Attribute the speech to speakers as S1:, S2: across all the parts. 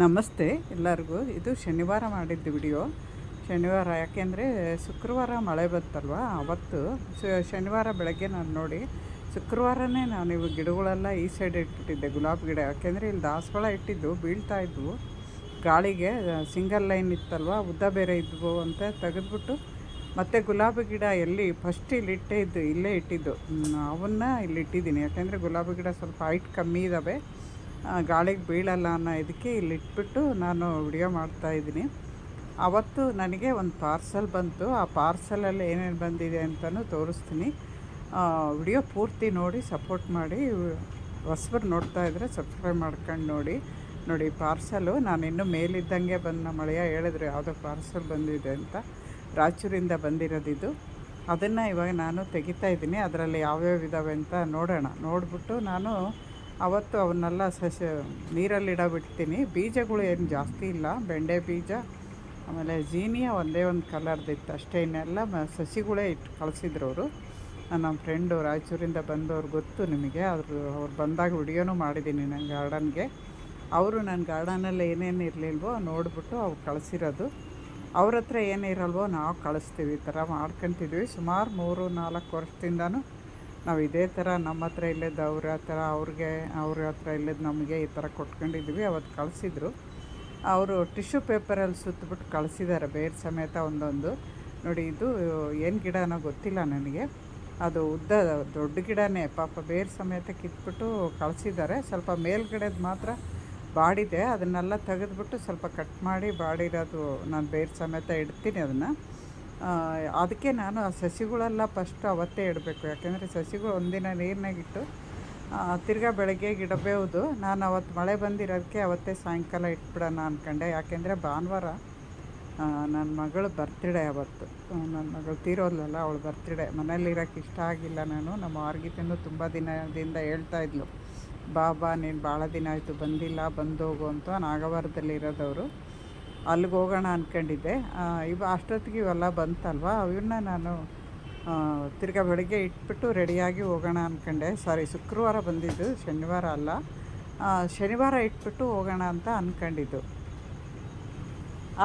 S1: ನಮಸ್ತೆ ಎಲ್ಲರಿಗೂ. ಇದು ಶನಿವಾರ ಮಾಡಿದ್ದು ವಿಡಿಯೋ. ಶನಿವಾರ ಯಾಕೆಂದರೆ ಶುಕ್ರವಾರ ಮಳೆ ಬಂತಲ್ವ? ಅವತ್ತು ಶನಿವಾರ ಬೆಳಗ್ಗೆ ನಾನು ನೋಡಿ ಶುಕ್ರವಾರನೇ ನಾನು ಇವು ಗಿಡಗಳೆಲ್ಲ ಈ ಸೈಡ್ ಇಟ್ಬಿಟ್ಟಿದ್ದೆ ಗುಲಾಬ್ ಗಿಡ. ಯಾಕೆಂದರೆ ಇಲ್ಲಿ ದಾಸವಾಳ ಇಟ್ಟಿದ್ದು, ಬೀಳ್ತಾ ಇದ್ವು. ಗಾಳಿಗೆ ಸಿಂಗಲ್ ಲೈನ್ ಇತ್ತಲ್ವ? ಉದ್ದ ಬೇರೆ ಇದ್ವು ಅಂತ ತೆಗೆದ್ಬಿಟ್ಟು ಮತ್ತು ಗುಲಾಬಿ ಗಿಡ ಎಲ್ಲಿ ಫಸ್ಟ್ ಇಲ್ಲಿ ಇಟ್ಟೇ ಇದ್ದು, ಇಲ್ಲೇ ಇಟ್ಟಿದ್ದು. ಅವನ್ನ ಇಲ್ಲಿ ಇಟ್ಟಿದ್ದೀನಿ. ಯಾಕೆಂದರೆ ಗುಲಾಬಿ ಗಿಡ ಸ್ವಲ್ಪ ಹೈಟ್ ಕಮ್ಮಿ ಇದ್ದಾವೆ ಗಾಳಿಗೆ ಬೀಳಲ್ಲ ಅನ್ನೋ ಇದಕ್ಕೆ ಇಲ್ಲಿ ಇಟ್ಬಿಟ್ಟು ನಾನು ವಿಡಿಯೋ ಮಾಡ್ತಾ ಇದ್ದೀನಿ. ಅವತ್ತು ನನಗೆ ಒಂದು ಪಾರ್ಸಲ್ ಬಂತು. ಆ ಪಾರ್ಸಲಲ್ಲಿ ಏನೇನು ಬಂದಿದೆ ಅಂತಲೂ ತೋರಿಸ್ತೀನಿ. ವಿಡಿಯೋ ಪೂರ್ತಿ ನೋಡಿ, ಸಪೋರ್ಟ್ ಮಾಡಿ. ಹೊಸಬರು ನೋಡ್ತಾ ಇದ್ದರೆ ಸಬ್ಸ್ಕ್ರೈಬ್ ಮಾಡ್ಕೊಂಡು ನೋಡಿ. ನೋಡಿ, ಪಾರ್ಸಲು ನಾನು ಇನ್ನೂ ಮೇಲಿದ್ದಂಗೆ ಬಂದು ನಮ್ಮ ಮಳೆಯ ಹೇಳಿದ್ರು, ಯಾವುದೋ ಪಾರ್ಸಲ್ ಬಂದಿದೆ ಅಂತ. ರಾಯಚೂರಿಂದ ಬಂದಿರೋದಿದು. ಅದನ್ನು ಇವಾಗ ನಾನು ತೆಗಿತಾ ಇದ್ದೀನಿ. ಅದರಲ್ಲಿ ಯಾವ್ಯಾವ ಇದ್ದಾವೆ ಅಂತ ನೋಡೋಣ. ನೋಡಿಬಿಟ್ಟು ನಾನು ಅವತ್ತು ಅವನ್ನೆಲ್ಲ ಸಸ್ಯ ನೀರಲ್ಲಿ ಇಡಬಿಡ್ತೀನಿ. ಬೀಜಗಳು ಏನು ಜಾಸ್ತಿ ಇಲ್ಲ. ಬೆಂಡೆ ಬೀಜ, ಆಮೇಲೆ ಜೀನಿಯ ಒಂದೇ ಒಂದು ಕಲರ್ದಿತ್ತು ಅಷ್ಟೇ. ಇನ್ನೆಲ್ಲ ಸಸಿಗಳೇ ಇಟ್ಟು ಕಳಿಸಿದ್ರು ಅವರು. ನಮ್ಮ ಫ್ರೆಂಡು ರಾಯಚೂರಿಂದ ಬಂದವ್ರು ಗೊತ್ತು ನಿಮಗೆ. ಅವರು ಅವ್ರು ಬಂದಾಗ ವಿಡಿಯೋನೂ ಮಾಡಿದ್ದೀನಿ ನನ್ನ ಗಾರ್ಡನ್ಗೆ ಅವರು ನನ್ನ ಗಾರ್ಡನಲ್ಲಿ ಏನೇನು ಇರಲಿಲ್ವೋ ನೋಡಿಬಿಟ್ಟು ಅವ್ರು ಕಳಿಸಿರೋದು. ಅವ್ರ ಹತ್ರ ಏನಿರಲ್ವೋ ನಾವು ಕಳಿಸ್ತೀವಿ. ಈ ಥರ ಮಾಡ್ಕೊತಿದ್ವಿ. ಸುಮಾರು ಮೂರು ನಾಲ್ಕು ವರ್ಷದಿಂದನೂ ನಾವು ಇದೇ ಥರ ನಮ್ಮ ಹತ್ರ ಇಲ್ಲದ ಅವ್ರ ಹತ್ರ, ಅವ್ರಿಗೆ ಅವ್ರ ಹತ್ರ ಇಲ್ಲದ ನಮಗೆ ಈ ಥರ ಕೊಟ್ಕೊಂಡಿದ್ವಿ ಅವತ್ತು ಕಳಿಸಿದ್ರು. ಅವರು ಟಿಶ್ಯೂ ಪೇಪರಲ್ಲಿ ಸುತ್ತಬಿಟ್ಟು ಕಳಿಸಿದ್ದಾರೆ ಬೇರೆ ಸಮೇತ ಒಂದೊಂದು. ನೋಡಿ ಇದು ಏನು ಗಿಡನೋ ಗೊತ್ತಿಲ್ಲ ನನಗೆ. ಅದು ಉದ್ದ ದೊಡ್ಡ ಗಿಡನೇ, ಪಾಪ ಬೇರೆ ಸಮೇತ ಕಿತ್ಬಿಟ್ಟು ಕಳಿಸಿದ್ದಾರೆ ಸ್ವಲ್ಪ ಮೇಲ್ಗಡೆದು ಮಾತ್ರ ಬಾಡಿದೆ. ಅದನ್ನೆಲ್ಲ ತೆಗೆದ್ಬಿಟ್ಟು ಸ್ವಲ್ಪ ಕಟ್ ಮಾಡಿ ಬಾಡಿರೋದು ನಾನು ಬೇರೆ ಸಮೇತ ಇಡ್ತೀನಿ ಅದನ್ನು. ಅದಕ್ಕೆ ನಾನು ಆ ಸಸಿಗಳೆಲ್ಲ ಫಸ್ಟ್ ಅವತ್ತೇ ಇಡಬೇಕು. ಯಾಕೆಂದರೆ ಸಸಿಗಳು ಒಂದಿನ ನೀರಿನಾಗಿಟ್ಟು ತಿರ್ಗಾ ಬೆಳಗ್ಗೆ ಇಡಬಹುದು ನಾನು ಅವತ್ತು ಮಳೆ ಬಂದಿರೋದಕ್ಕೆ ಅವತ್ತೇ ಸಾಯಂಕಾಲ ಇಟ್ಬಿಡೋಣ ಅಂದ್ಕೊಂಡೆ ಯಾಕೆಂದರೆ ಭಾನುವಾರ ನನ್ನ ಮಗಳು ಬರ್ತಿಡೆ ಅವತ್ತು. ನನ್ನ ಮಗಳು ತೀರೋದ್ಲಲ್ಲ, ಅವಳು ಬರ್ತಿಡೆ ಮನೇಲಿರೋಕ್ಕೆ ಇಷ್ಟ ಆಗಿಲ್ಲ ನಾನು. ನಮ್ಮ ಆರ್ಗಿತನೂ ತುಂಬ ದಿನದಿಂದ ಹೇಳ್ತಾ ಇದ್ಲು ಬಾ ಬಾ ನೀನು ಭಾಳ ದಿನ ಆಯಿತು, ಬಂದಿಲ್ಲ, ಬಂದೋಗು ಅಂತ ನಾಗವಾರದಲ್ಲಿ ಇರೋದವರು ಅಲ್ಲಿಗೆ ಹೋಗೋಣ ಅಂದ್ಕೊಂಡಿದ್ದೆ ಇವ ಅಷ್ಟೊತ್ತಿಗೆ ಇವೆಲ್ಲ ಬಂತಲ್ವ? ಅವನ್ನ ನಾನು ತಿರ್ಗಾ ಬೆಳಗ್ಗೆ ಇಟ್ಬಿಟ್ಟು ರೆಡಿಯಾಗಿ ಹೋಗೋಣ ಅಂದ್ಕೊಂಡೆ ಸಾರಿ, ಶುಕ್ರವಾರ ಬಂದಿದ್ದು, ಶನಿವಾರ ಅಲ್ಲ. ಶನಿವಾರ ಇಟ್ಬಿಟ್ಟು ಹೋಗೋಣ ಅಂತ ಅಂದ್ಕೊಂಡಿದ್ದು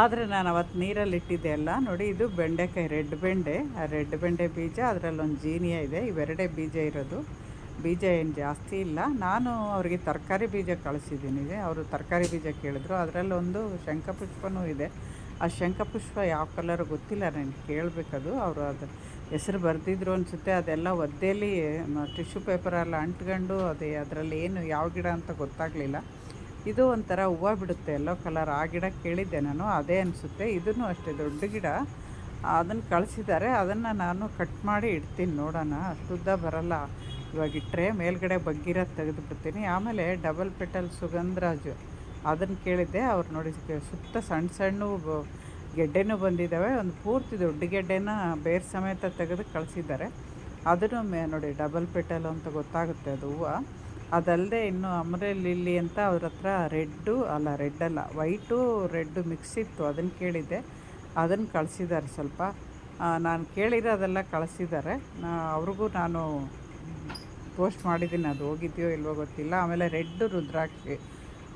S1: ಆದರೆ ನಾನು ಅವತ್ತು ನೀರಲ್ಲಿ ಇಟ್ಟಿದ್ದೆ ಅಲ್ಲ ನೋಡಿ, ಇದು ಬೆಂಡೆಕಾಯಿ, ರೆಡ್ ಬೆಂಡೆ. ಆ ರೆಡ್ ಬೆಂಡೆ ಬೀಜ, ಅದರಲ್ಲೊಂದು ಜೀನಿಯ ಇದೆ. ಇವೆರಡೇ ಬೀಜ ಇರೋದು. ಬೀಜ ಏನು ಜಾಸ್ತಿ ಇಲ್ಲ. ನಾನು ಅವರಿಗೆ ತರಕಾರಿ ಬೀಜ ಕಳಿಸಿದ್ದೀನಿ. ಅವರು ತರಕಾರಿ ಬೀಜ ಕೇಳಿದ್ರು. ಅದರಲ್ಲೊಂದು ಶಂಖಪುಷ್ಪನೂ ಇದೆ. ಆ ಶಂಖಪುಷ್ಪ ಯಾವ ಕಲರ್ ಗೊತ್ತಿಲ್ಲ. ನನಗೆ ಕೇಳಬೇಕದು. ಅವರು ಅದು ಹೆಸರು ಬರೆದಿದ್ರು ಅನಿಸುತ್ತೆ. ಅದೆಲ್ಲ ಒದ್ದೆಯಲ್ಲಿ ಟಿಶ್ಯೂ ಪೇಪರೆಲ್ಲ ಅಂಟ್ಕೊಂಡು ಅದೇ ಅದರಲ್ಲಿ ಏನು ಯಾವ ಗಿಡ ಅಂತ ಗೊತ್ತಾಗಲಿಲ್ಲ. ಇದು ಒಂಥರ ಹೂವು ಬಿಡುತ್ತೆ. Yellow colour. ಆ ಗಿಡ ಕೇಳಿದ್ದೆ ನಾನು. ಅದೇ ಅನಿಸುತ್ತೆ. ಇದನ್ನು ಅಷ್ಟೇ ದೊಡ್ಡ ಗಿಡ. ಅದನ್ನು ಕಳಿಸಿದ್ದಾರೆ. ಅದನ್ನು ನಾನು ಕಟ್ ಮಾಡಿ ಇಡ್ತೀನಿ. ನೋಡೋಣ. ಅಷ್ಟುದ್ದ ಬರಲ್ಲ. ಇವಾಗ ಇಟ್ಟರೆ ಮೇಲ್ಗಡೆ ತೆಗೆದು ಬಿಡ್ತೀನಿ ಆಮೇಲೆ ಡಬಲ್ ಪೆಟಲ್ ಸುಗಂಧರಾಜು ಅದನ್ನು ಕೇಳಿದ್ದೆ. ಅವ್ರು ನೋಡಿ ಸುತ್ತ ಸಣ್ಣ ಸಣ್ಣ ಗೆಡ್ಡೆನೂ ಬಂದಿದ್ದಾವೆ ಒಂದು ಪೂರ್ತಿ ದೊಡ್ಡ ಗೆಡ್ಡೆನ ಬೇರೆ ಸಮೇತ ತೆಗೆದು ಕಳಿಸಿದ್ದಾರೆ. ಅದನ್ನು ಮೇ, ನೋಡಿ ಡಬಲ್ ಪೆಟಲ್ ಅಂತ ಗೊತ್ತಾಗುತ್ತೆ ಅದು ಹೂವು. ಅದಲ್ಲದೆ ಇನ್ನು ಅಮರೆ ಲಿಲ್ಲಿ ಅಂತ ಅವ್ರ ಹತ್ರ ರೆಡ್ಡು, ಅಲ್ಲ ರೆಡ್ ಅಲ್ಲ ವೈಟು ರೆಡ್ಡು ಮಿಕ್ಸ್ ಇತ್ತು. ಅದನ್ನು ಕೇಳಿದ್ದೆ. ಅದನ್ನು ಕಳಿಸಿದ್ದಾರೆ ಸ್ವಲ್ಪ. ನಾನು ಕೇಳಿರೋದೆಲ್ಲ ಕಳಿಸಿದ್ದಾರೆ. ಅವ್ರಿಗೂ ನಾನು ಪೋಸ್ಟ್ ಮಾಡಿದ್ದೀನಿ, ಅದು ಹೋಗಿದೆಯೋ ಇಲ್ವೋ ಗೊತ್ತಿಲ್ಲ. ಆಮೇಲೆ ರೆಡ್ ರುದ್ರಾಕ್ಷಿ.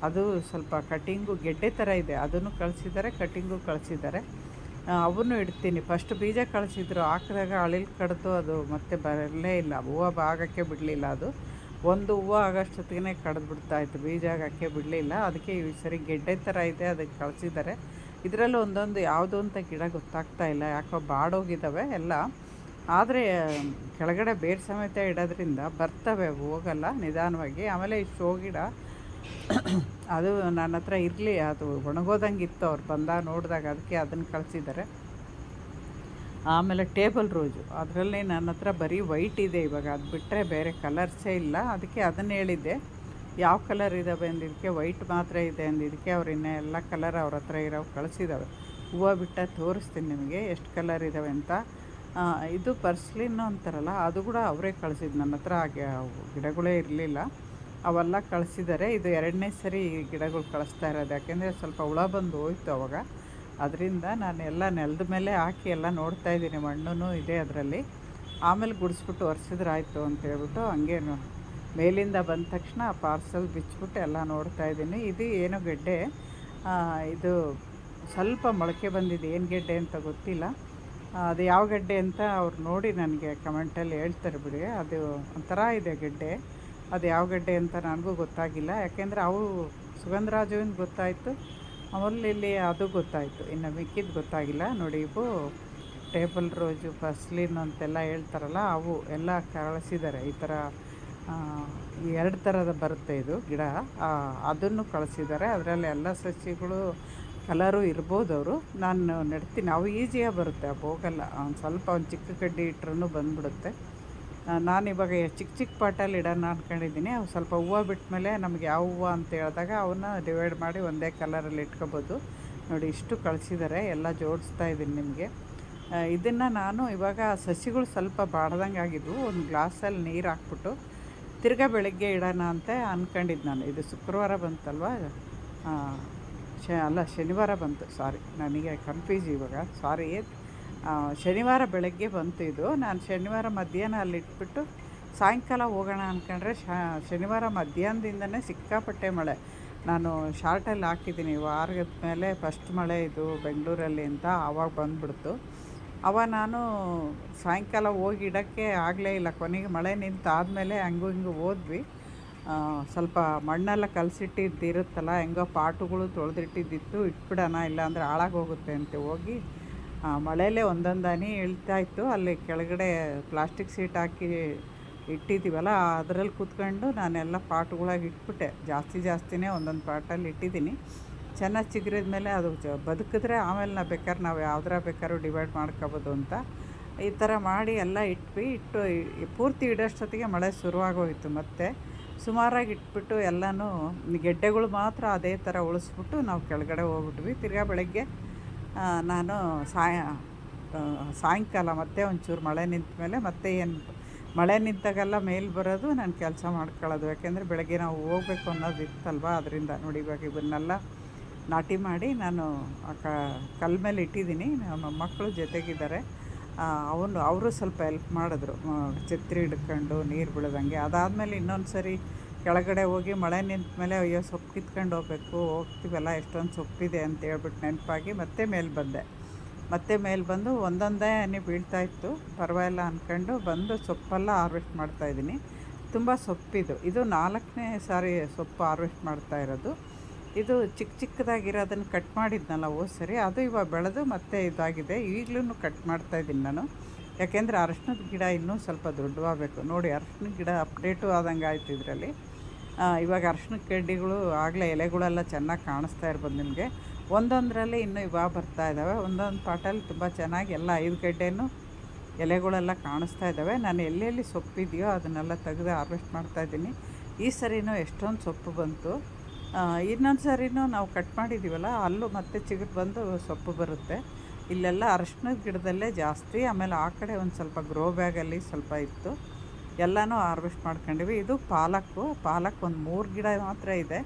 S1: ಅದು ಸ್ವಲ್ಪ ಕಟಿಂಗು ಗೆಡ್ಡೆ ಥರ ಇದೆ. ಅದನ್ನು ಕಳಿಸಿದ್ದಾರೆ, ಕಟಿಂಗು ಕಳಿಸಿದ್ದಾರೆ. ಅವನ್ನು ಇಡ್ತೀನಿ. ಫಸ್ಟ್ ಬೀಜ ಕಳಿಸಿದ್ರು, ಹಾಕಿದಾಗ ಅಳಿಲ್ ಕಡಿದು ಅದು ಮತ್ತೆ ಬರಲೇ ಇಲ್ಲ. ಹೂವು ಆಗಕ್ಕೆ ಬಿಡಲಿಲ್ಲ ಅದು. ಒಂದು ಹೂವು ಆಗೋಷ್ಟೊತ್ತಿಗೆ ಕಡ್ದು ಬಿಡ್ತಾ ಇತ್ತು. ಬೀಜ ಆಗೋಕ್ಕೆ ಬಿಡಲಿಲ್ಲ. ಅದಕ್ಕೆ ಈ ಸರಿ ಗೆಡ್ಡೆ ಥರ ಇದೆ, ಅದಕ್ಕೆ ಕಳಿಸಿದ್ದಾರೆ. ಇದರಲ್ಲೂ ಒಂದೊಂದು ಯಾವುದು ಅಂತ ಗಿಡ ಗೊತ್ತಾಗ್ತಾ ಇಲ್ಲ. ಯಾಕೋ ಬಾಡೋಗಿದ್ದಾವೆ ಎಲ್ಲ. ಆದರೆ, ಕೆಳಗಡೆ ಬೇರೆ ಸಮೇತ ಇಡೋದ್ರಿಂದ ಬರ್ತವೆ, ಹೋಗಲ್ಲ ನಿಧಾನವಾಗಿ. ಆಮೇಲೆ ಈ ಶೋ ಗಿಡ, ಅದು ನನ್ನ ಹತ್ರ ಇರಲಿ, ಅದು ಒಣಗೋದಂಗೆ ಇತ್ತು ಅವ್ರು ಬಂದಾಗ ನೋಡಿದಾಗ ಅದಕ್ಕೆ ಅದನ್ನು ಕಳಿಸಿದ್ದಾರೆ. ಆಮೇಲೆ ಟೇಬಲ್ ರೋಜು, ಅದರಲ್ಲಿ ನನ್ನ ಹತ್ರ ಬರೀ ವೈಟ್ ಇದೆ ಇವಾಗ. ಅದು ಬಿಟ್ಟರೆ ಬೇರೆ ಕಲರ್ಸೇ ಇಲ್ಲ. ಅದಕ್ಕೆ ಅದನ್ನು ಹೇಳಿದ್ದೆ. ಯಾವ ಕಲರ್ ಇದ್ದಾವೆ ಅಂದಿದ್ದಕ್ಕೆ ವೈಟ್ ಮಾತ್ರ ಇದೆ ಅಂದಿದ್ದಕ್ಕೆ ಅವ್ರು ಇನ್ನೂ ಎಲ್ಲ ಕಲರ್ ಅವ್ರ ಹತ್ರ ಇರೋ ಕಳಿಸಿದ್ದಾವೆ ಹೂವು ಬಿಟ್ಟ ತೋರಿಸ್ತೀನಿ ನಿಮಗೆ, ಎಷ್ಟು ಕಲರ್ ಇದ್ದಾವೆ ಅಂತ. ಇದು ಪರ್ಸ್ಲಿನ್ ಅಂತಾರಲ್ಲ ಅದು ಕೂಡ ಅವರೇ ಕಳಿಸಿದ್ದು ನನ್ನ ಹತ್ರ ಹಾಗೆ ಗಿಡಗಳೇ ಇರಲಿಲ್ಲ. ಅವೆಲ್ಲ ಕಳಿಸಿದ್ದಾರೆ ಇದು ಎರಡನೇ ಸರಿ ಗಿಡಗಳು ಕಳಿಸ್ತಾ ಇರೋದು. ಯಾಕೆಂದರೆ ಸ್ವಲ್ಪ ಹುಳ ಬಂದು ಹೋಯ್ತು ಅವಾಗ. ಅದರಿಂದ ನಾನು ಎಲ್ಲ ನೆಲದ ಮೇಲೆ ಹಾಕಿ ಎಲ್ಲ ನೋಡ್ತಾ ಇದ್ದೀನಿ. ಮಣ್ಣು ಇದೆ ಅದರಲ್ಲಿ. ಆಮೇಲೆ ಗುಡಿಸ್ಬಿಟ್ಟು ಒರೆಸಿದ್ರೆ ಆಯಿತು ಅಂತ ಹೇಳ್ಬಿಟ್ಟು ಹಂಗೆ ಮೇಲಿಂದ ಬಂದ ತಕ್ಷಣ ಪಾರ್ಸಲ್ ಬಿಚ್ಚಿಬಿಟ್ಟು ಎಲ್ಲ ನೋಡ್ತಾ ಇದ್ದೀನಿ. ಇದು ಏನು ಗೆಡ್ಡೆ? ಆ, ಇದು ಸ್ವಲ್ಪ ಮೊಳಕೆ ಬಂದಿದೆ. ಏನು ಗೆಡ್ಡೆ ಅಂತ ಗೊತ್ತಿಲ್ಲ. ಆ, ಅದು ಯಾವ ಗೆಡ್ಡೆ ಅಂತ ಅವ್ರು ನೋಡಿ ನನಗೆ ಕಮೆಂಟಲ್ಲಿ ಹೇಳ್ತಾರೆ ಬಿಡಿ. ಅದು ಒಂಥರ ಇದೆ ಗೆಡ್ಡೆ. ಅದು ಯಾವ ಗೆಡ್ಡೆ ಅಂತ ನನಗೂ ಗೊತ್ತಾಗಿಲ್ಲ. ಯಾಕೆಂದರೆ ಅವು ಸುಗಂಧರಾಜುವಿನ ಗೊತ್ತಾಯಿತು. ಆಮೇಲೆ ಇಲ್ಲಿ ಅದು ಗೊತ್ತಾಯಿತು. ಇನ್ನು ಮಿಕ್ಕಿದ್ದು ಗೊತ್ತಾಗಿಲ್ಲ. ನೋಡಿ, ಇವು ಟೇಬಲ್ ರೋಜು, ಫಸ್ಲಿನ್ ಅಂತೆಲ್ಲ ಹೇಳ್ತಾರಲ್ಲ, ಅವು ಎಲ್ಲ ಕಳಿಸಿದ್ದಾರೆ. ಈ ಥರ ಎರಡು ಥರದ ಬರುತ್ತೆ ಇದು ಗಿಡ. ಅದನ್ನು ಕಳಿಸಿದ್ದಾರೆ. ಅದರಲ್ಲಿ ಎಲ್ಲ ಸಸಿಗಳು ಕಲರು ಇರ್ಬೋದು ಅವರು. ನಾನು ನೆಡ್ತೀನಿ. ಅವು ಈಸಿಯಾಗಿ ಬರುತ್ತೆ ಹೋಗಲ್ಲ ಒಂದು ಸ್ವಲ್ಪ ಒಂದು ಚಿಕ್ಕ ಕಡ್ಡಿ ಇಟ್ರೂ ಬಂದ್ಬಿಡುತ್ತೆ. ನಾನು ಇವಾಗ ಚಿಕ್ಕ ಚಿಕ್ಕ ಪಾಟಲ್ಲಿ ಇಡೋಣ ಅಂದ್ಕೊಂಡಿದ್ದೀನಿ ಅವು ಸ್ವಲ್ಪ ಹೂವು ಬಿಟ್ಮೇಲೆ ನಮಗೆ ಯಾವ ಹೂವು ಅಂತ ಹೇಳಿದಾಗ ಅವನ್ನ ಡಿವೈಡ್ ಮಾಡಿ ಒಂದೇ ಕಲರಲ್ಲಿ ಇಟ್ಕೋಬೋದು. ನೋಡಿ, ಇಷ್ಟು ಕಳಿಸಿದ್ದಾರೆ ಎಲ್ಲ ಜೋಡಿಸ್ತಾ ಇದ್ದೀನಿ ನಿಮಗೆ. ಇದನ್ನು ನಾನು ಇವಾಗ ಸಸಿಗಳು ಸ್ವಲ್ಪ ಬಾಡ್ದಂಗೆ ಆಗಿದ್ವು. ಒಂದು ಗ್ಲಾಸಲ್ಲಿ ನೀರು ಹಾಕ್ಬಿಟ್ಟು ತಿರ್ಗಾ ಬೆಳಗ್ಗೆ ಇಡೋಣ ಅಂತ ಅಂದ್ಕೊಂಡಿದ್ದು ನಾನು. ಇದು ಶುಕ್ರವಾರ ಬಂತಲ್ವಾ? ಶ, ಅಲ್ಲ, ಶನಿವಾರ ಬಂತು. ಸಾರಿ ನನಗೆ ಕನ್ಫ್ಯೂಸ್ ಇವಾಗ. ಸಾರಿ ಶನಿವಾರ ಬೆಳಗ್ಗೆ ಬಂತು ಇದು. ನಾನು ಶನಿವಾರ ಮಧ್ಯಾಹ್ನ ಅಲ್ಲಿ ಇಟ್ಬಿಟ್ಟು ಸಾಯಂಕಾಲ ಹೋಗೋಣ ಅಂದ್ಕೊಂಡ್ರೆ ಶನಿವಾರ ಮಧ್ಯಾಹ್ನದಿಂದನೇ ಸಿಕ್ಕಾಪಟ್ಟೆ ಮಳೆ. ನಾನು ಶಾರ್ಟಲ್ಲಿ ಹಾಕಿದ್ದೀನಿ. ವಾರದ ಮೇಲೆ ಫಸ್ಟ್ ಮಳೆ ಇದು ಬೆಂಗಳೂರಲ್ಲಿ ಅಂತ ಆವಾಗ ಬಂದ್ಬಿಡ್ತು. ಅವ ನಾನು ಸಾಯಂಕಾಲ ಹೋಗಿ ಇಡೋಕ್ಕೆ ಆಗಲೇ ಇಲ್ಲ. ಕೊನೆಗೆ ಮಳೆ ನಿಂತಾದಮೇಲೆ ಹಂಗೂ ಹಿಂಗೂ ಹೋದ್ವಿ. ಸ್ವಲ್ಪ ಮಣ್ಣೆಲ್ಲ ಕಲಸಿಟ್ಟಿದ್ದಿರುತ್ತಲ್ಲ, ಹೆಂಗೋ ಪಾಟುಗಳು ತೊಳೆದಿಟ್ಟಿದ್ದಿತ್ತು, ಇಟ್ಬಿಡೋಣ ಇಲ್ಲಾಂದರೆ ಹಾಳಾಗೋಗುತ್ತೆ ಅಂತ ಹೋಗಿ ಮಳೆಯಲ್ಲೇ ಒಂದೊಂದಾನಿ ಇಳ್ತಾ ಇತ್ತು ಅಲ್ಲಿ ಕೆಳಗಡೆ ಪ್ಲಾಸ್ಟಿಕ್ ಸೀಟ್ ಹಾಕಿ ಇಟ್ಟಿದ್ದೀವಲ್ಲ, ಅದರಲ್ಲಿ ಕೂತ್ಕೊಂಡು ನಾನೆಲ್ಲ ಪಾಟುಗಳಾಗಿ ಇಟ್ಬಿಟ್ಟೆ. ಜಾಸ್ತಿ ಜಾಸ್ತಿನೇ ಒಂದೊಂದು ಪಾಟಲ್ಲಿ ಇಟ್ಟಿದ್ದೀನಿ. ಚೆನ್ನಾಗಿ ಚಿಗುರಿದ ಮೇಲೆ ಅದು ಬದುಕಿದ್ರೆ ಆಮೇಲೆ ನಾವು ಬೇಕಾದ್ರೆ ನಾವು ಯಾವ್ದಾರ ಬೇಕಾದ್ರೂ ಡಿವೈಡ್ ಮಾಡ್ಕೋಬೋದು ಅಂತ ಈ ಥರ ಮಾಡಿ ಎಲ್ಲ ಇಟ್ವಿ. ಇಟ್ಟು ಪೂರ್ತಿ ಇಡೋಷ್ಟೊತ್ತಿಗೆ ಮಳೆ ಶುರುವಾಗೋಯಿತು ಮತ್ತೆ. ಸುಮಾರಾಗಿ ಇಟ್ಬಿಟ್ಟು ಎಲ್ಲನೂ ಗೆಡ್ಡೆಗಳು ಮಾತ್ರ ಅದೇ ಥರ ಉಳಿಸ್ಬಿಟ್ಟು ನಾವು ಕೆಳಗಡೆ ಹೋಗ್ಬಿಟ್ವಿ. ತಿರ್ಗಾ ಬೆಳಗ್ಗೆ ನಾನು ಸಾಯ ಸಾಯಂಕಾಲ ಮತ್ತೆ ಒಂಚೂರು ಮಳೆ ನಿಂತ ಮೇಲೆ ಮತ್ತೆ ಏನು ಮಳೆ ನಿಂತಾಗೆಲ್ಲ ಮೇಲೆ ಬರೋದು ನಾನು ಕೆಲಸ ಮಾಡ್ಕೊಳ್ಳೋದು. ಯಾಕೆಂದರೆ ಬೆಳಗ್ಗೆ ನಾವು ಹೋಗ್ಬೇಕು ಅನ್ನೋದು ಇತ್ತಲ್ವ? ಅದರಿಂದ ನೋಡಿ ಇವಾಗ ಇವನ್ನೆಲ್ಲ ನಾಟಿ ಮಾಡಿ ನಾನು ಆ ಕಲ್ ಮೇಲೆ ಇಟ್ಟಿದ್ದೀನಿ. ನಮ್ಮ ಮಕ್ಕಳು ಜೊತೆಗಿದ್ದಾರೆ. ಅವನು, ಅವರು ಸ್ವಲ್ಪ ಹೆಲ್ಪ್ ಮಾಡಿದ್ರು. ಛತ್ರಿ ಹಿಡ್ಕೊಂಡು, ನೀರು ಬೀಳದಂಗೆ. ಅದಾದಮೇಲೆ ಇನ್ನೊಂದು ಸರಿ ಕೆಳಗಡೆ ಹೋಗಿ ಮಳೆ ನಿಂತ ಮೇಲೆ ಅಯ್ಯೋ, ಸೊಪ್ಪು ಕಿತ್ಕೊಂಡು ಹೋಗ್ಬೇಕು, ಹೋಗ್ತೀವಲ್ಲ, ಎಷ್ಟೊಂದು ಸೊಪ್ಪಿದೆ ಅಂತ ಹೇಳ್ಬಿಟ್ಟು ನೆನಪಾಗಿ ಮತ್ತೆ ಮೇಲೆ ಬಂದೆ. ಮತ್ತೆ ಮೇಲೆ ಬಂದು ಒಂದೊಂದೇ ಹನಿ ಬೀಳ್ತಾ ಇತ್ತು. ಪರವಾಗಿಲ್ಲ ಅಂದ್ಕೊಂಡು ಬಂದು ಸೊಪ್ಪೆಲ್ಲ ಹಾರ್ವೆಸ್ಟ್ ಮಾಡ್ತಾಯಿದ್ದೀನಿ ತುಂಬ ಸೊಪ್ಪಿದು. ಇದು ನಾಲ್ಕನೇ ಸಾರಿ ಸೊಪ್ಪು ಹಾರ್ವೆಸ್ಟ್ ಮಾಡ್ತಾ ಇರೋದು. ಇದು ಚಿಕ್ಕ ಚಿಕ್ಕದಾಗಿರೋದನ್ನು ಕಟ್ ಮಾಡಿದ್ನಲ್ಲ ಓ ಸರಿ, ಅದು ಇವಾಗ ಬೆಳೆದು ಮತ್ತೆ ಇದಾಗಿದೆ. ಈಗಲೂ ಕಟ್ ಮಾಡ್ತಾ ಇದ್ದೀನಿ ನಾನು. ಯಾಕೆಂದರೆ ಅರಶಿನದ ಗಿಡ ಇನ್ನೂ ಸ್ವಲ್ಪ ದೊಡ್ಡವಾಗಬೇಕು. ನೋಡಿ ಅರಶಿನ ಗಿಡ ಅಪ್ಡೇಟು ಆದಂಗೆ ಆಯ್ತು ಇದರಲ್ಲಿ. ಇವಾಗ ಅರಶಿನ ಕಡ್ಡಿಗಳು ಆಗಲೇ ಎಲೆಗಳೆಲ್ಲ ಚೆನ್ನಾಗಿ ಕಾಣಿಸ್ತಾ ಇರ್ಬೋದು ನಿಮಗೆ. ಒಂದೊಂದರಲ್ಲಿ ಇನ್ನೂ ಇವಾಗ ಬರ್ತಾ ಇದ್ದಾವೆ ಒಂದೊಂದು ಪಾಟಲ್ಲಿ ತುಂಬ ಚೆನ್ನಾಗಿ ಎಲ್ಲ ಐದು ಗಡ್ಡೆಯೂ ಎಲೆಗಳೆಲ್ಲ ಕಾಣಿಸ್ತಾ ಇದ್ದಾವೆ ನಾನು ಎಲ್ಲೆಲ್ಲಿ ಸೊಪ್ಪಿದೆಯೋ ಅದನ್ನೆಲ್ಲ ತೆಗೆದು ಹಾರ್ವೆಸ್ಟ್ ಮಾಡ್ತಾಯಿದ್ದೀನಿ ಈ ಸರಿನೂ ಎಷ್ಟೊಂದು ಸೊಪ್ಪು ಬಂತು. ಇನ್ನೊಂದು ಸಾರಿನೂ ನಾವು ಕಟ್ ಮಾಡಿದ್ದೀವಲ್ಲ ಅಲ್ಲೂ ಮತ್ತೆ ಚಿಗುರು ಬಂದು ಸೊಪ್ಪು ಬರುತ್ತೆ. ಇಲ್ಲೆಲ್ಲ ಅರಶಿನದ ಗಿಡದಲ್ಲೇ ಜಾಸ್ತಿ, ಆಮೇಲೆ ಆ ಕಡೆ ಒಂದು ಸ್ವಲ್ಪ ಗ್ರೋ ಬ್ಯಾಗಲ್ಲಿ ಸ್ವಲ್ಪ ಇತ್ತು. ಎಲ್ಲನೂ ಹಾರ್ವೆಸ್ಟ್ ಮಾಡ್ಕೊಂಡಿವಿ. ಇದು ಪಾಲಕ್ಕು. ಪಾಲಕ್ ಒಂದು ಮೂರು ಗಿಡ ಮಾತ್ರ ಇದೆ.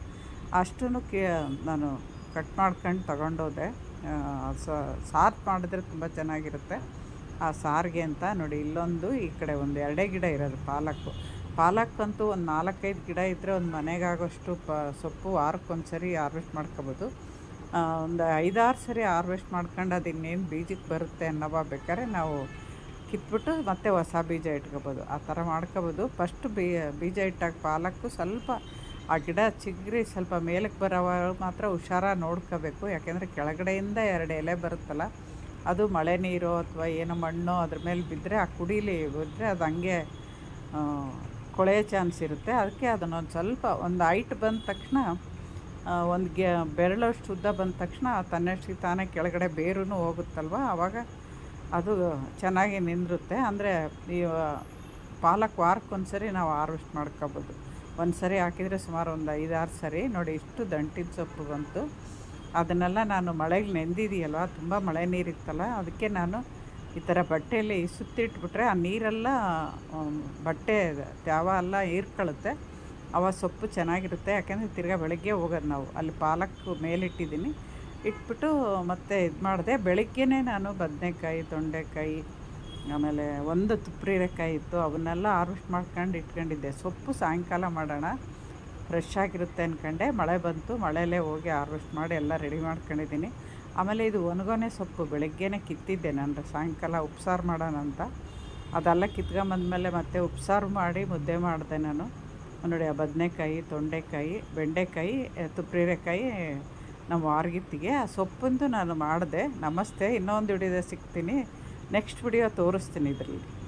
S1: ಅಷ್ಟೂ ಕೇ, ನಾನು ಕಟ್ ಮಾಡ್ಕೊಂಡು ತಗೊಂಡೋದೆ. ಸಾರು ಮಾಡಿದ್ರೆ ತುಂಬ ಚೆನ್ನಾಗಿರುತ್ತೆ. ಆ ಸಾರಿಗೆ ಅಂತ ನೋಡಿ, ಇಲ್ಲೊಂದು ಈ ಕಡೆ ಒಂದು ಎರಡೇ ಗಿಡ ಇರೋದು ಪಾಲಕ್ಕು. ಪಾಲಕ್ಕಂತೂ ಒಂದು ನಾಲ್ಕೈದು ಗಿಡ ಇದ್ದರೆ ಒಂದು ಮನೆಗಾಗೋಷ್ಟು ಪ ಸೊಪ್ಪು ವಾರಕ್ಕೊಂದು ಸರಿ ಹಾರ್ವೆಸ್ಟ್ ಮಾಡ್ಕೋಬೋದು. ಒಂದು ಐದಾರು ಸರಿ ಹಾರ್ವೆಸ್ಟ್ ಮಾಡ್ಕೊಂಡು ಅದು ಇನ್ನೇನು ಬೀಜಕ್ಕೆ ಬರುತ್ತೆ ಅನ್ನೋವ ಬೇಕಾದ್ರೆ ನಾವು ಕಿತ್ಬಿಟ್ಟು ಮತ್ತೆ ಹೊಸ ಬೀಜ ಇಟ್ಕೋಬೋದು. ಆ ಥರ ಮಾಡ್ಕೋಬೋದು. ಫಸ್ಟ್ ಬೀ, ಬೀಜ ಇಟ್ಟಾಗ ಪಾಲಕ್ಕು ಸ್ವಲ್ಪ ಆ ಗಿಡ ಚಿಗ್ರಿ ಸ್ವಲ್ಪ ಮೇಲಕ್ಕೆ ಬರೋವಾಗ ಮಾತ್ರ ಹುಷಾರಾಗಿ ನೋಡ್ಕೋಬೇಕು. ಯಾಕೆಂದರೆ ಕೆಳಗಡೆಯಿಂದ ಎರಡು ಎಲೆ ಬರುತ್ತಲ್ಲ, ಅದು ಮಳೆ ನೀರು ಅಥವಾ ಏನೋ ಮಣ್ಣು ಅದ್ರ ಮೇಲೆ ಬಿದ್ದರೆ ಆ ಕುಡೀಲಿ ಬಿದ್ದರೆ ಅದು ಹಂಗೆ ಕೊಳೆಯೋ ಚಾನ್ಸ್ ಇರುತ್ತೆ. ಅದಕ್ಕೆ ಅದನ್ನೊಂದು ಸ್ವಲ್ಪ ಒಂದು ಹೈಟ್ ಬಂದ ತಕ್ಷಣ ಒಂದು ಗೆ, ಬೆರಳಷ್ಟು ಉದ್ದ ಬಂದ ತಕ್ಷಣ ತನ್ನಷ್ಟು ತಾನೇ ಕೆಳಗಡೆ ಬೇರೂ ಹೋಗುತ್ತಲ್ವ? ಆವಾಗ ಅದು ಚೆನ್ನಾಗಿ ನಿಂದಿರುತ್ತೆ. ಅಂದರೆ ಈ ಪಾಲಕ್ ವಾರಕ್ಕೊಂದು ಸರಿ ನಾವು ಹಾರ್ವೆಸ್ಟ್ ಮಾಡ್ಕೋಬೋದು. ಒಂದು ಸರಿ ಹಾಕಿದರೆ ಸುಮಾರು ಒಂದು ಐದಾರು ಸರಿ. ನೋಡಿ, ಇಷ್ಟು ದಂಟಿನ ಸೊಪ್ಪು ಬಂತು. ಅದನ್ನೆಲ್ಲ ನಾನು ಮಳೆಗೆ ನೆಂದಿದೆಯಲ್ವ? ತುಂಬ ಮಳೆ ನೀರಿತ್ತಲ್ಲ. ಅದಕ್ಕೆ ನಾನು ಈ ಥರ ಬಟ್ಟೆಯಲ್ಲಿ ಸುತ್ತಿಟ್ಬಿಟ್ರೆ ಆ ನೀರೆಲ್ಲ ಬಟ್ಟೆ ತ್ಯಾವ ಎಲ್ಲ ಹೀರ್ಕೊಳ್ಳುತ್ತೆ ಅವ ಸೊಪ್ಪು ಚೆನ್ನಾಗಿರುತ್ತೆ. ಯಾಕೆಂದರೆ ತಿರ್ಗಾ ಬೆಳಗ್ಗೆ ಹೋಗೋದು ನಾವು. ಅಲ್ಲಿ ಪಾಲಕ್ ಮೇಲಿಟ್ಟಿದ್ದೀನಿ. ಇಟ್ಬಿಟ್ಟು ಮತ್ತೆ ಇದು ಮಾಡಿದೆ. ಬೆಳಗ್ಗೆನೇ ನಾನು ಬದನೆಕಾಯಿ, ತೊಂಡೆಕಾಯಿ, ಆಮೇಲೆ ಒಂದು ತುಪ್ರಿರೆಕಾಯಿ ಇತ್ತು. ಅವನ್ನೆಲ್ಲ ಹಾರ್ವೆಸ್ಟ್ ಮಾಡ್ಕೊಂಡು ಇಟ್ಕೊಂಡಿದ್ದೆ. ಸೊಪ್ಪು ಸಾಯಂಕಾಲ ಮಾಡೋಣ. ಫ್ರೆಶ್ ಆಗಿರುತ್ತೆ ಅಂದ್ಕೊಂಡೆ ಮಳೆ ಬಂತು. ಮಳೆಯಲ್ಲೇ ಹೋಗಿ ಹಾರ್ವೆಸ್ಟ್ ಮಾಡಿ ಎಲ್ಲ ರೆಡಿ ಮಾಡ್ಕೊಂಡಿದ್ದೀನಿ. ಆಮೇಲೆ ಇದು ಒಣಗೊನೆ ಸೊಪ್ಪು, ಬೆಳಗ್ಗೆನೇ ಕಿತ್ತಿದ್ದೆ ನಾನು ಸಾಯಂಕಾಲ ಉಪ್ಸಾರು ಮಾಡೋಣ ಅಂತ. ಅದೆಲ್ಲ ಕಿತ್ಕೊಂಬಂದ್ಮೇಲೆ ಮತ್ತೆ ಉಪ್ಸಾರು ಮಾಡಿ ಮುದ್ದೆ ಮಾಡಿದೆ ನಾನು. ನೋಡಿ ಆ ಬದನೆಕಾಯಿ, ತೊಂಡೆಕಾಯಿ, ಬೆಂಡೆಕಾಯಿ ತುಪ್ರೀರೆಕಾಯಿ ನಮ್ಮ ವಾರ್ಗಿತ್ತಿಗೆ. ಆ ಸೊಪ್ಪಂದು ನಾನು ಮಾಡಿದೆ. ನಮಸ್ತೆ, ಇನ್ನೊಂದು ವಿಡಿಯೋದ ಸಿಗ್ತೀನಿ. ನೆಕ್ಸ್ಟ್ ವಿಡಿಯೋ ತೋರಿಸ್ತೀನಿ ಇದರಲ್ಲಿ.